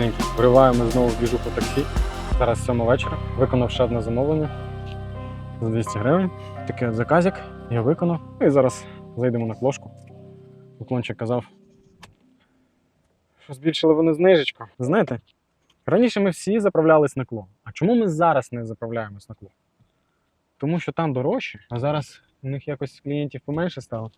рідненькі. Вриваємо знову в двіжуху таксі. Зараз 7 вечора. Виконав ще одне замовлення за 200 гривень. Такий от заказик. Я виконав. І зараз зайдемо на плошку. Уклончик казав, що збільшили вони знижечку. Знаєте, раніше ми всі заправлялись на кло. А чому ми зараз не заправляємось на кло? Тому що там дорожче, а зараз у них якось клієнтів поменше стало.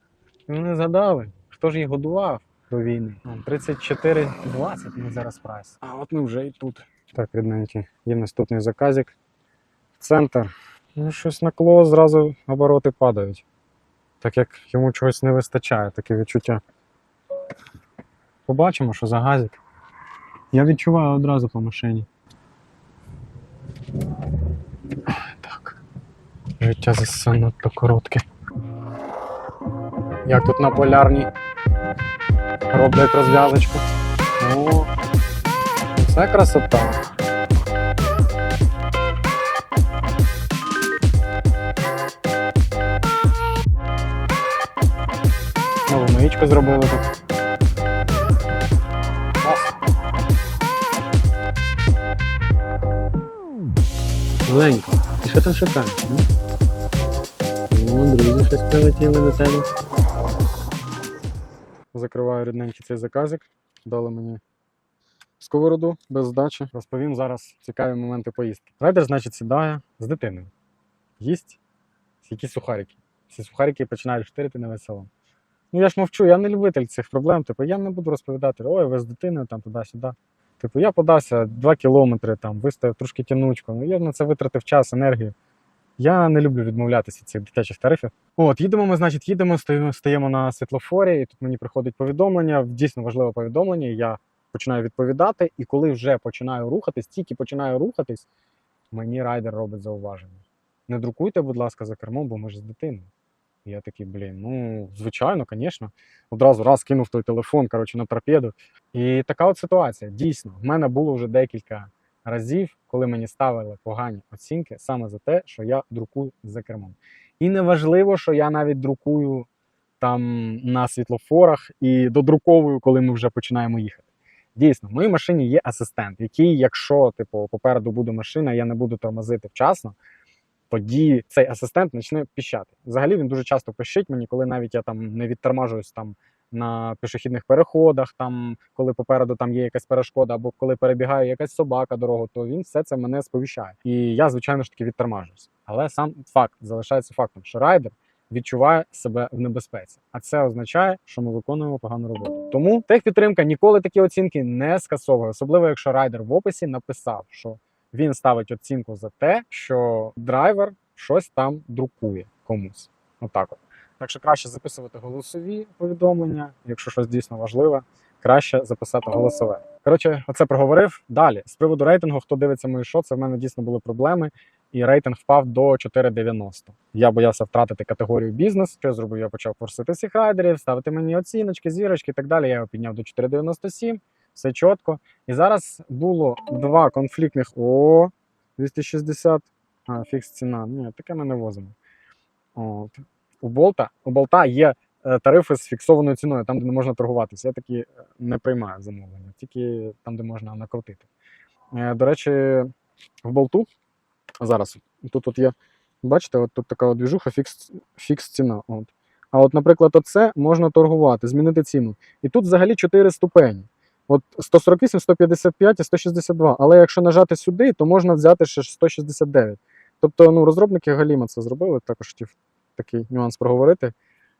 І вони згадали, хто ж їх годував до війни. 34,20 ми зараз прайс. А от ми вже і тут. Так, рідненькі, є наступний заказик. Центр. Ну, щось на кло зразу обороти падають. Так як йому чогось не вистачає, таке відчуття. Побачимо, що за газик. Я відчуваю одразу по машині. Так. Життя занадто коротке. Як тут на полярній роблять розв'язочку. О, це красота. Нову маєчку зробили тут. Клас. Ленько, ти що там шукаєш? О, друзі, щось прилетіли до тебе. Закриваю рідненький цей заказик. Дали мені сковороду без здачі. Розповім зараз цікаві моменти поїздки. Райдер, значить, сідає з дитиною. Їсть якісь сухарики. Всі сухарики починають штирити на весь салон. Ну я ж мовчу, я не любитель цих проблем. Типу, я не буду розповідати, ой, ви з дитиною там туди-сюди. Типу, я подався 2 кілометри, там, виставив трошки тянучку. Ну, я на це витратив час, енергію. Я не люблю відмовлятися від цих дитячих тарифів. От, їдемо ми, значить, їдемо, стоїмо на світлофорі, і тут мені приходить повідомлення, дійсно важливе повідомлення. Я починаю відповідати, і коли вже починаю рухатись, тільки починаю рухатись, мені райдер робить зауваження. Не друкуйте, будь ласка, за кермом, бо ми ж з дитиною. І я такий, блін, ну, звичайно, звісно. Одразу раз кинув той телефон, коротше, на торпеду. І така от ситуація. Дійсно, в мене було вже декілька разів, коли мені ставили погані оцінки саме за те, що я друкую за кермом. І не важливо, що я навіть друкую там на світлофорах і додруковую, коли ми вже починаємо їхати. Дійсно, в моїй машині є асистент, який, якщо типу, попереду буде машина, я не буду тормозити вчасно, тоді цей асистент почне піщати. Взагалі він дуже часто пищить мені, коли навіть я там не відтормажуюсь там на пішохідних переходах, там коли попереду там є якась перешкода, або коли перебігає якась собака дорогу, то він все це мене сповіщає. І я, звичайно ж таки, відтормажуюсь. Але сам факт залишається фактом, що райдер відчуває себе в небезпеці, а це означає, що ми виконуємо погану роботу. Тому техпідтримка ніколи такі оцінки не скасовує, особливо якщо райдер в описі написав, що він ставить оцінку за те, що драйвер щось там друкує комусь. Отак от. Так що краще записувати голосові повідомлення, якщо щось дійсно важливе, краще записати голосове. Коротше, оце проговорив. Далі з приводу рейтингу, хто дивиться мої шоци, в мене дійсно були проблеми, і рейтинг впав до 4,90. Я боявся втратити категорію бізнес. Що я зробив? Я почав форсити всіх райдерів, ставити мені оціночки, зірочки і так далі. Я його підняв до 4,97, все чітко. І зараз було два конфліктних о 260. А, фікс ціна. Ні, таке ми не возимо. От. У Болта, у Болта є е, тарифи з фіксованою ціною, там, де не можна торгуватися. Я такі е, не приймаю замовлення, тільки там, де можна накрутити. Е, До речі, в болту зараз тут от є, бачите, от тут така двіжуха фікс, фікс ціна. От. А от, наприклад, оце можна торгувати, змінити ціну. І тут взагалі 4 ступені. От 148, 155 і 162. Але якщо нажати сюди, то можна взяти ще 169. Тобто, ну, розробники Галіма це зробили, також хотів такий нюанс проговорити,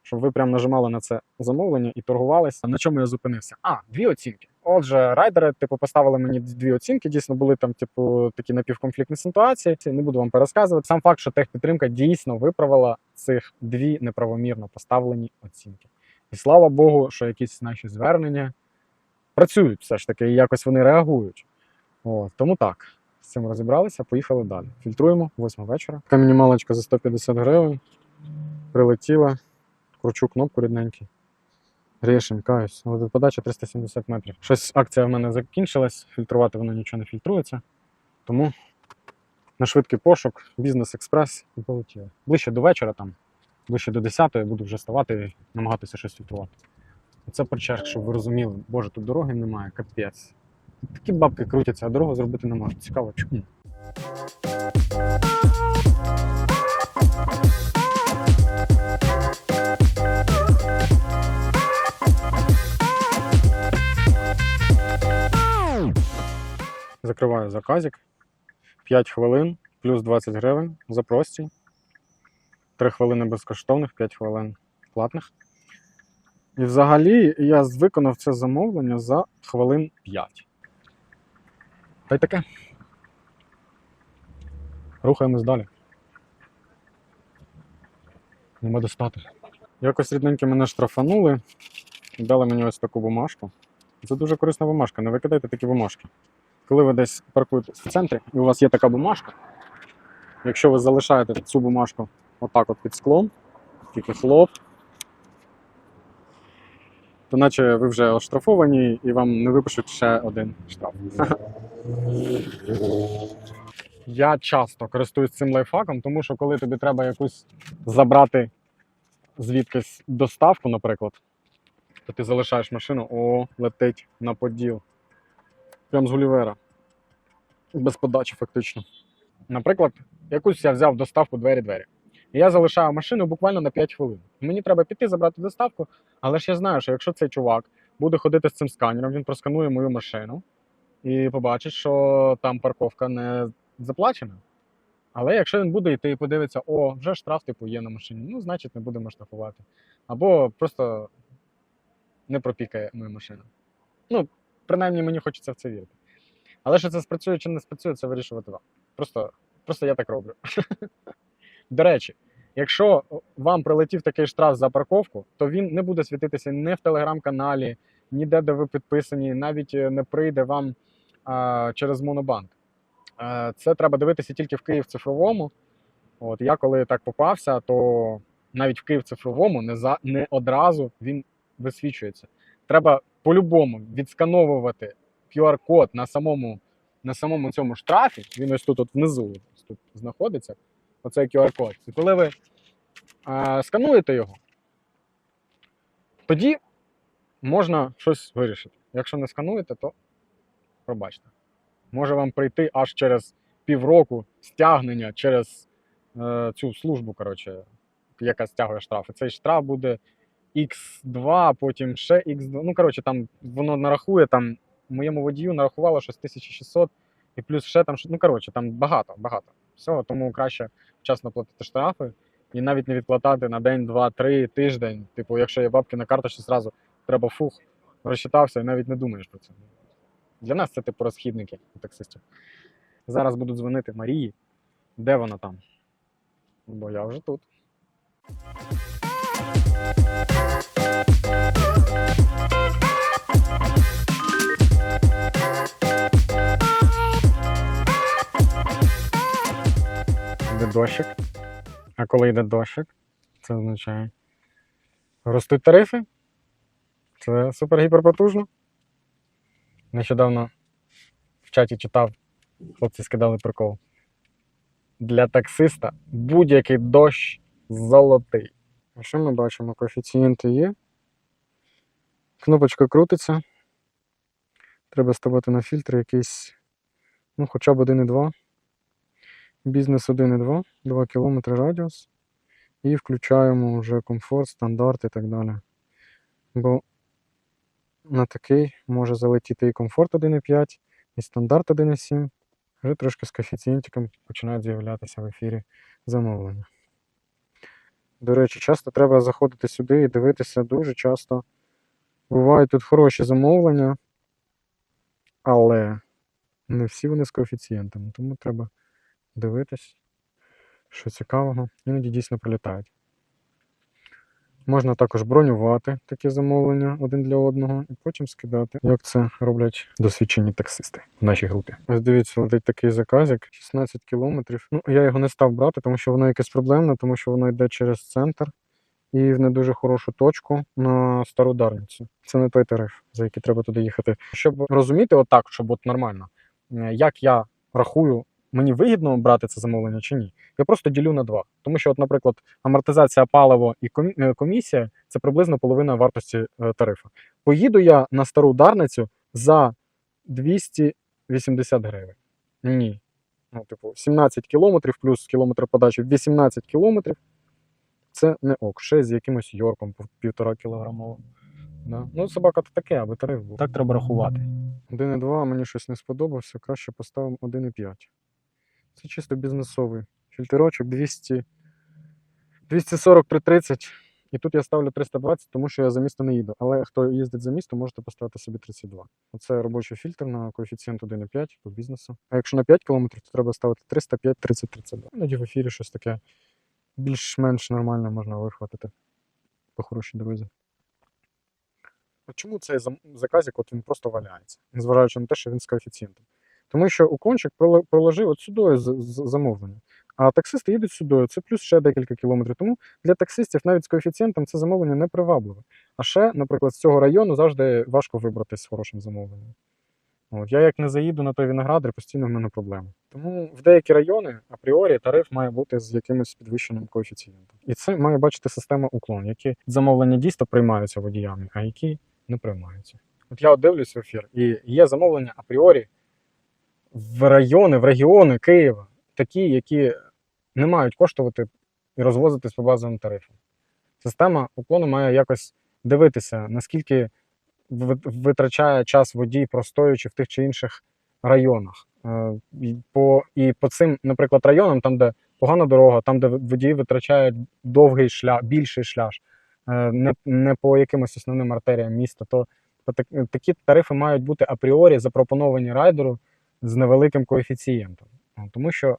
щоб ви прям нажимали на це замовлення і торгувалися. На чому я зупинився? А, дві оцінки. Отже, райдери, типу, поставили мені дві оцінки. Дійсно, були там, типу, такі напівконфліктні ситуації. Не буду вам пересказувати. Сам факт, що техпідтримка дійсно виправила цих дві неправомірно поставлені оцінки. І слава Богу, що якісь наші звернення працюють все ж таки, і якось вони реагують. От, тому так. З цим розібралися, поїхали далі. Фільтруємо, 8 вечора. Така мінімалочка за 150 гривень. Прилетіла. Кручу кнопку рідненький. Рішим, каюсь. Але подача 370 метрів. Щось акція в мене закінчилась, фільтрувати воно нічого не фільтрується. Тому на швидкий пошук, бізнес-експрес і полетіли. Ближче до вечора, там, ближче до 10 я буду вже ставати і намагатися щось фільтрувати. Оце причерк, щоб ви розуміли, боже, тут дороги немає, капець. Такі бабки крутяться, а дорогу зробити не можуть. Цікаво, чому? Закриваю заказик. 5 хвилин плюс 20 гривень за простій. 3 хвилини безкоштовних, 5 хвилин платних. І взагалі я виконав це замовлення за хвилин 5. Та й таке. Рухаємось далі. Нема достати. Якось рідненько мене штрафанули дали мені ось таку бумажку. Це дуже корисна бумажка, не викидайте такі бумажки. Коли ви десь паркуєтесь в центрі і у вас є така бумажка, якщо ви залишаєте цю бумажку отак от під склом, тільки хлоп, то наче ви вже оштрафовані і вам не випишуть ще один штраф. Я часто користуюсь цим лайфхаком, тому що коли тобі треба якусь забрати звідкись доставку, наприклад, то ти залишаєш машину, о, летить на поділ. Прям з Гулівера. Без подачі, фактично. Наприклад, якусь я взяв доставку двері-двері. Я залишаю машину буквально на 5 хвилин. Мені треба піти забрати доставку, але ж я знаю, що якщо цей чувак буде ходити з цим сканером, він просканує мою машину і побачить, що там парковка не заплачена. Але якщо він буде йти і подивиться, о, вже штраф типу є на машині, ну, значить не будемо штрафувати. Або просто не пропікає мою машину. Ну, принаймні мені хочеться в це вірити. Але що це спрацює чи не спрацює, це вирішувати вам. Просто, просто я так роблю. До речі, якщо вам прилетів такий штраф за парковку, то він не буде світитися ні в телеграм-каналі, ніде, де ви підписані, навіть е, не прийде вам а, через Монобанк. Е, Це треба дивитися тільки в Київ цифровому. От я коли так попався, то навіть в Київ цифровому не за не одразу він висвічується. Треба по-любому відскановувати QR-код на самому, на самому цьому штрафі. Він ось тут от внизу тут знаходиться. Оцей QR-код. І коли ви е, скануєте його, тоді можна щось вирішити. Якщо не скануєте, то пробачте. Може вам прийти аж через півроку стягнення через е, цю службу, коротше, яка стягує штраф. Цей штраф буде X2, потім ще X2. Ну, коротше, там воно нарахує, там моєму водію нарахувало щось 1600, і плюс ще там, ну, коротше, там багато, багато. Всього, тому краще вчасно платити штрафи і навіть не відкладати на день, два, три, тиждень. Типу, якщо є бабки на карточці, зразу треба фух, розчитався і навіть не думаєш про це. Для нас це типу розхідники у таксистів. Зараз буду дзвонити Марії. Де вона там? Бо я вже тут. Дощик. А коли йде дощик, це означає. Ростуть тарифи. Це супер-гіперпотужно. Нещодавно в чаті читав, хлопці скидали прикол. Для таксиста будь-який дощ золотий. А що ми бачимо? Коефіцієнти є. Кнопочка крутиться. Треба ставити на фільтр якийсь, ну, хоча б 1,2. Бізнес 1,2, 2 км радіус. І включаємо вже комфорт, стандарт і так далі. Бо на такий може залетіти і комфорт 1,5, і стандарт 1,7. Вже трошки з коефіцієнтиком починають з'являтися в ефірі замовлення. До речі, часто треба заходити сюди і дивитися дуже часто. Бувають тут хороші замовлення, але не всі вони з коефіцієнтами, тому треба дивитись, що цікавого. Іноді дійсно прилітають. Можна також бронювати такі замовлення один для одного і потім скидати, як це роблять досвідчені таксисти в нашій групі. Ось дивіться, летить такий заказик 16 кілометрів. Ну, я його не став брати, тому що воно якесь проблемне, тому що воно йде через центр і в не дуже хорошу точку на стару Дарницю. Це не той тариф, за який треба туди їхати. Щоб розуміти, отак, щоб от нормально, е, як я рахую, мені вигідно брати це замовлення чи ні. Я просто ділю на два. Тому що, от, наприклад, амортизація паливо і е, комісія це приблизно половина вартості е, тарифу. Поїду я на стару Дарницю за 280 гривень. Ні. Ну, типу, 17 кілометрів плюс кілометр подачі 18 кілометрів. Це не ок. Ще з якимось йорком півтора кілограмовим. Да. Ну, собака то таке, аби тариф був. Так треба рахувати. 1,2 мені щось не сподобався, краще поставимо 1,5. Це чисто бізнесовий. Фільтрочок 200, 240 при 30. І тут я ставлю 320, тому що я за місто не їду. Але хто їздить за місто, можете поставити собі 32. Оце робочий фільтр на коефіцієнт 1,5 по бізнесу. А якщо на 5 км, то треба ставити 305, 30, 32. Іноді в ефірі щось таке більш-менш нормально можна вихватити по хорошій дорозі. Чому цей заказик от він просто валяється, незважаючи на те, що він з коефіцієнтом? Тому що уклончик проле- проложив от сюди замовлення, а таксисти їдуть сюди, це плюс ще декілька кілометрів. Тому для таксистів навіть з коефіцієнтом це замовлення не привабливе. А ще, наприклад, з цього району завжди важко вибратись з хорошим замовленням. От, я як не заїду на той виноградар, постійно в мене проблеми. Тому в деякі райони апріорі тариф має бути з якимось підвищеним коефіцієнтом. І це має бачити система уклон, які замовлення дійсно приймаються водіями, а які не приймаються. От я от дивлюсь в ефір, і є замовлення апріорі в райони, в регіони Києва, такі, які не мають коштувати і розвозитись по базовим тарифам. Система уклону має якось дивитися, наскільки витрачає час водій, простоюючи в тих чи інших районах. Е, по, і по цим, наприклад, районам, там, де погана дорога, там, де водії витрачають довгий шлях, більший шлях, е, не, не по якимось основним артеріям міста, то такі тарифи мають бути апріорі запропоновані райдеру з невеликим коефіцієнтом. Е, Тому що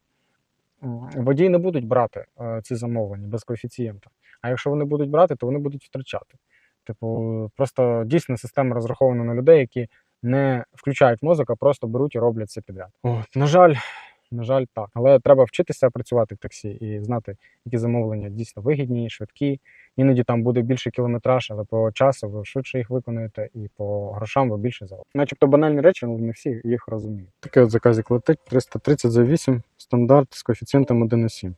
водії не будуть брати е, ці замовлення без коефіцієнта. А якщо вони будуть брати, то вони будуть втрачати. Типу, просто дійсно система розрахована на людей, які не включають мозок, а просто беруть і роблять це підряд. От, на жаль, на жаль, так. Але треба вчитися працювати в таксі і знати, які замовлення дійсно вигідні, швидкі. Іноді там буде більший кілометраж, але по часу ви швидше їх виконуєте, і по грошам ви більше заробите. Начебто банальні речі, але не всі їх розуміють. Такий от заказик летить 330 за 8, стандарт з коефіцієнтом 1,7.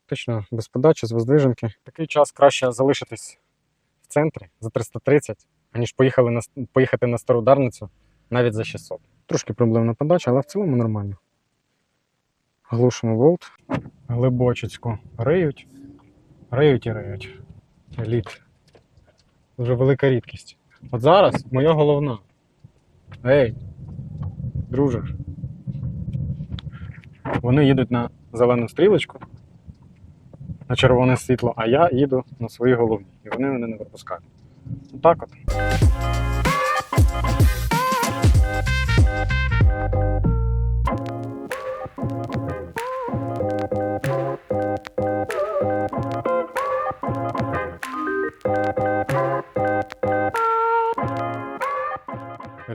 Фактично без подачі, з воздвиженки. Такий час краще залишитись в центрі за 330, аніж поїхали на, поїхати на стару Дарницю навіть за 600. Трошки проблемна подача, але в цілому нормально. Глушимо болт. Глибочицьку риють. Риють і риють. Еліт. Дуже велика рідкість. От зараз моя головна. Ей, друже. Вони їдуть на зелену стрілочку, на червоне світло, а я їду на своїй головній. І вони мене не випускають. Так от.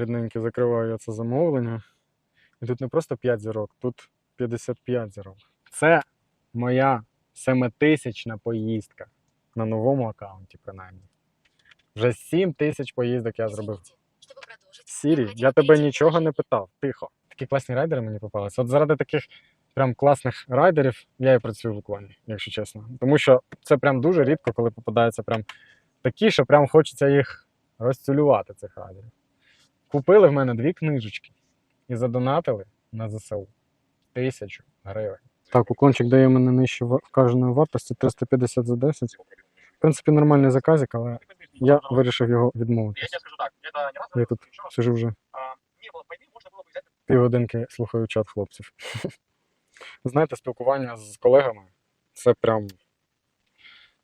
Рідненькі закриваю це замовлення. І тут не просто 5 зірок, тут 55 зірок. Це моя семитисячна поїздка на новому аккаунті, принаймні. Вже 7 тисяч поїздок я зробив. Сірі, я тебе нічого не питав. Тихо. Такі класні райдери мені попалися. От заради таких прям класних райдерів я і працюю в уклоні, якщо чесно. Тому що це прям дуже рідко, коли попадаються прям такі, що прям хочеться їх розцюлювати, цих райдерів. Купили в мене дві книжечки і задонатили на ЗСУ тисячу гривень. Так, уклончик дає мене нижче ва- вказаної вартості 350 за 10. В принципі, нормальний заказик, але я вирішив його Я відмовитись. тебе скажу так, это не раз Я тут еще раз, сижу вже а, не было войны, можно было бы взять півгодинки слухаю чат хлопців. Знаєте, спілкування з колегами це прям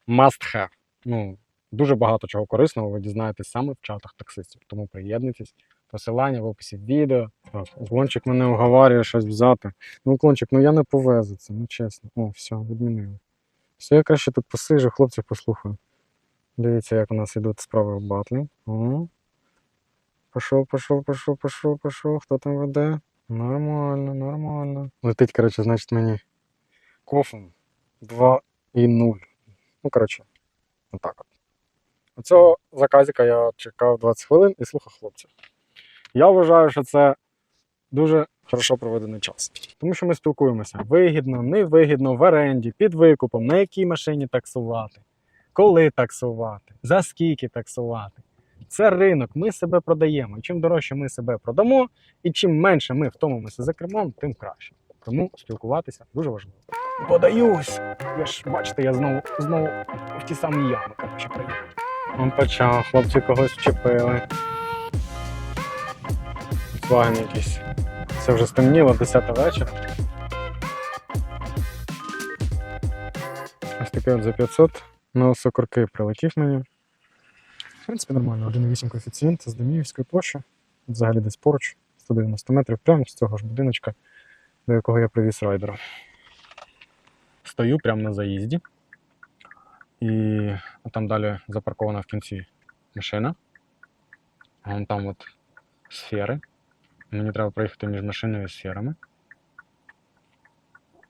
must have. Ну, дуже багато чого корисного ви дізнаєтесь саме в чатах таксистів. Тому приєднуйтесь. Посилання в описі відео. Так, уклончик мене уговарює щось взяти. Ну, уклончик, ну я не повезу це, ну чесно. О, все, відмінили. Все, я краще тут посижу, хлопців послухаю. Дивіться, як у нас йдуть справи в батлі. О. Пішов, пішов, пішов, пішов, пішов. Хто там веде? Нормально, нормально. Летить, коротше, значить, мені кофем 2 і 0. Ну, коротше, отак от. Оцього заказика я чекав 20 хвилин і слухав хлопців. Я вважаю, що це дуже хорошо проведений час. Тому що ми спілкуємося вигідно, невигідно, в оренді, під викупом, на якій машині таксувати, коли таксувати, за скільки таксувати. Це ринок, ми себе продаємо. І чим дорожче ми себе продамо, і чим менше ми втомимося за кермом, тим краще. Тому спілкуватися дуже важливо. Подаюсь! Ви ж бачите, я знову знову в ті самі ями, коротше, приїхав. Он почав, хлопці когось вчепили. Volkswagen якийсь. Це вже стемніло, 10 вечора. Ось такий от за 500 на осокорки прилетів мені. В принципі, нормально, 1,8 коефіцієнт з Деміївської площі. Взагалі десь поруч, 190 метрів, прямо з цього ж будиночка, до якого я привіз райдера. Стою прямо на заїзді. І там далі запаркована в кінці машина. А вон там от сфери. Мені треба проїхати між машиною і сферами.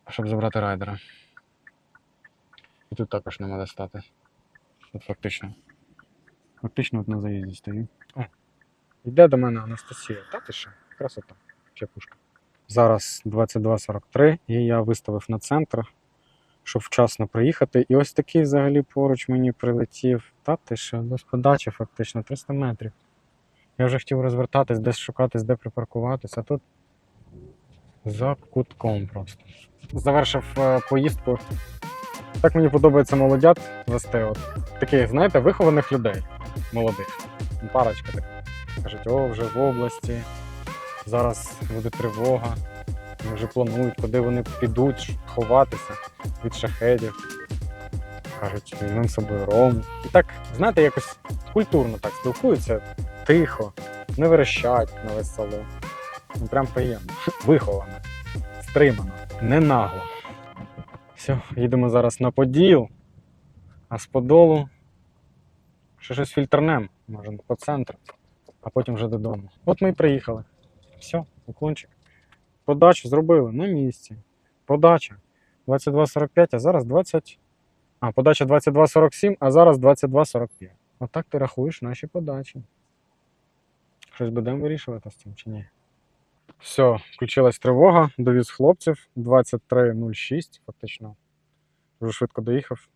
Щоб забрати райдера. І тут також не треба стати. От фактично. Фактично от на заїзді стою. О, йде до мене Анастасія. Та ти що? Красота. Чепушка. Зараз 22.43 і я виставив на центр, щоб вчасно приїхати. І ось такий взагалі поруч мені прилетів. Та ти що, без подачі фактично 300 метрів. Я вже хотів розвертатись, десь шукатись, де припаркуватися, а тут за кутком просто. Завершив е, поїздку. Так мені подобається молодят вести. От. Таких, знаєте, вихованих людей молодих. Парочка така. Кажуть, о, вже в області, зараз буде тривога. Вони вже планують, куди вони підуть ховатися від шахедів. Кажуть, візьмемо з собою рому. І так, знаєте, якось культурно так спілкуються, тихо, не верещать на весь село. Ну, прям приємно. Виховано, стримано, не нагло. Все, їдемо зараз на Поділ, а з Подолу ще щось фільтрнем, може, по центру, а потім вже додому. От ми і приїхали. Все, уклончик. Подачу зробили на місці. Подача 22.45, а зараз 20. А, подача 22.47, а зараз 22.45. Отак ти рахуєш наші подачі. Щось будемо вирішувати з цим чи ні? Все, включилась тривога, довіз хлопців 23.06, фактично. Дуже швидко доїхав.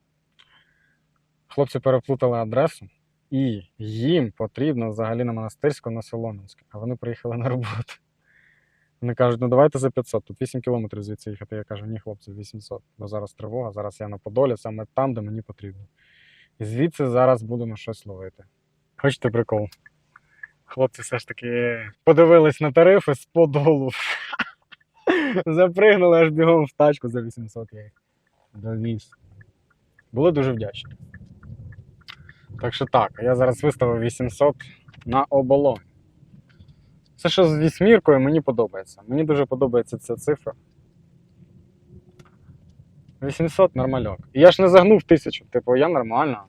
Хлопці переплутали адресу, і їм потрібно взагалі на монастирську на Солом'янське, а вони приїхали на роботу. Вони кажуть, ну давайте за 500, тут 8 кілометрів звідси їхати. Я кажу, ні, хлопці, 800. Бо зараз тривога, зараз я на Подолі, саме там, де мені потрібно. І звідси зараз будемо щось ловити. Хочете прикол? Хлопці все ж таки подивились на тарифи з подолу. Запригнули аж бігом в тачку за 800 я їх довіз. Були дуже вдячні. Так що так, я зараз виставив 800 на оболонь. Це що з вісьміркою мені подобається. Мені дуже подобається ця цифра. 800 нормальок. І я ж не загнув тисячу. Типу, я нормально.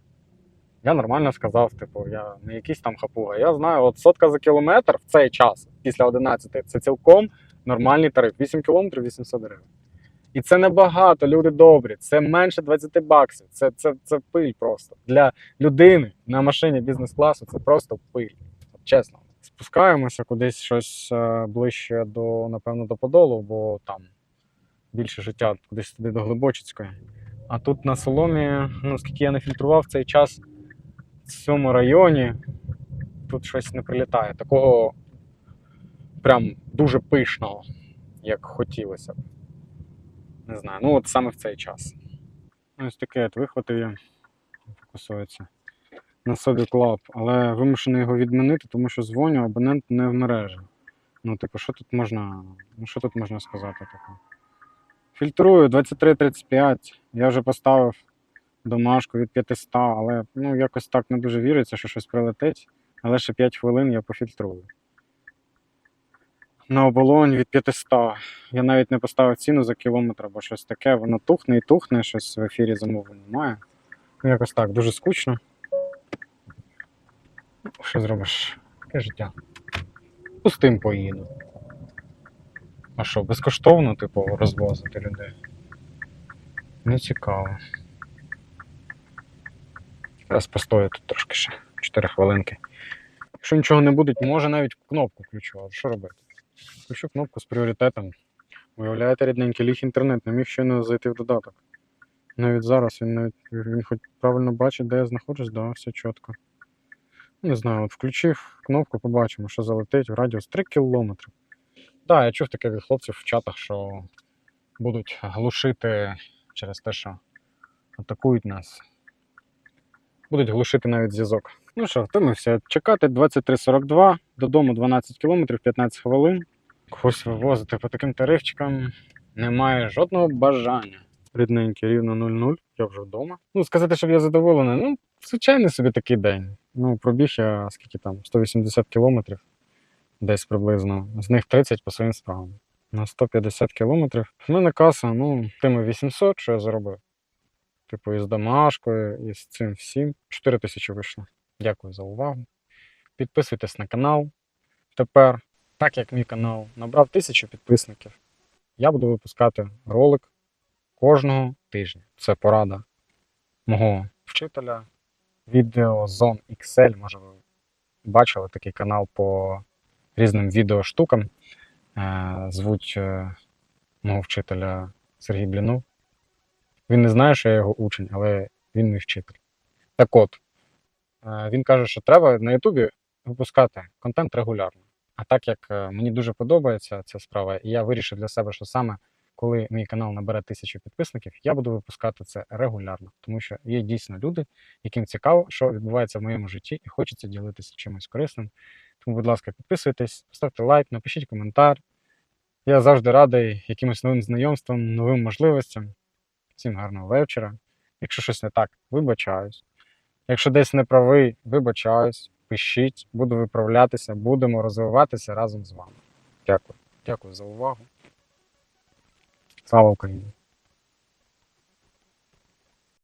Я нормально сказав, типу, я не якийсь там хапуга. Я знаю, от сотка за кілометр в цей час, після 11, це цілком нормальний тариф. 8 кілометрів 800 гривень. І це небагато, люди добрі. Це менше 20 баксів. Це, це, це пиль просто. Для людини на машині бізнес-класу це просто пиль. Чесно. Спускаємося кудись щось е, ближче до, напевно, до Подолу, бо там більше життя кудись туди до Глибочицької. А тут на соломі, ну, скільки я не фільтрував цей час в цьому районі, тут щось не прилітає. Такого прям дуже пишного, як хотілося б. Не знаю. Ну, от саме в цей час. Ось таке от вихватив я. Фокусується на собі клаб, але вимушений його відмінити, тому що дзвоню, абонент не в мережі. Ну, типу, що тут можна, ну, що тут можна сказати таке? Фільтрую 23.35. Я вже поставив домашку від 500, але ну, якось так не дуже віриться, що щось прилетить. Але ще 5 хвилин я пофільтрую. На оболонь від 500. Я навіть не поставив ціну за кілометр, бо щось таке, воно тухне і тухне, щось в ефірі замовлення немає. Ну, якось так, дуже скучно. Що зробиш? Таке життя. Пустим поїду. А що, безкоштовно, типу, розвозити людей? Не цікаво. Зараз постою тут трошки ще 4 хвилинки. Якщо нічого не буде, може навіть кнопку включу. А що робити? Включу кнопку з пріоритетом. Виявляєте, рідненький ліг інтернет, не міг щойно зайти в додаток. Навіть зараз він навіть він хоч правильно бачить, де я знаходжусь, да, все чітко. Не знаю, от включив кнопку, побачимо, що залетить в радіус 3 кілометри. Так, да, я чув таке від хлопців в чатах, що будуть глушити через те, що атакують нас. Будуть глушити навіть зв'язок. Ну що, втомився чекати 23.42, додому 12 кілометрів, 15 хвилин. Когось вивозити по таким тарифчикам немає жодного бажання. Рідненький, рівно 0-0, я вже вдома. Ну, сказати, щоб я задоволений, ну, звичайний собі такий день. Ну, пробіг я скільки там, 180 кілометрів, десь приблизно. З них 30 по своїм справам. На 150 кілометрів. В мене каса, ну, тими 800, що я заробив. Типу, із домашкою, і з цим всім. 4 тисячі вийшло. Дякую за увагу. Підписуйтесь на канал. Тепер, так як мій канал набрав тисячу підписників, я буду випускати ролик кожного тижня. Це порада мого вчителя. Відео Zone XL, може ви бачили такий канал по різним відеоштукам. Е, Звуть е, мого вчителя Сергій Блінов. Він не знає, що я його учень, але він мій вчитель. Так от, е, він каже, що треба на Ютубі випускати контент регулярно. А так як е, мені дуже подобається ця справа, і я вирішив для себе, що саме коли мій канал набере тисячу підписників, я буду випускати це регулярно, тому що є дійсно люди, яким цікаво, що відбувається в моєму житті, і хочеться ділитися чимось корисним. Тому, будь ласка, підписуйтесь, ставте лайк, напишіть коментар. Я завжди радий якимось новим знайомствам, новим можливостям. Всім гарного вечора. Якщо щось не так, вибачаюсь. Якщо десь не правий, вибачаюсь, пишіть, буду виправлятися, будемо розвиватися разом з вами. Дякую. Дякую за увагу. Слава Україні!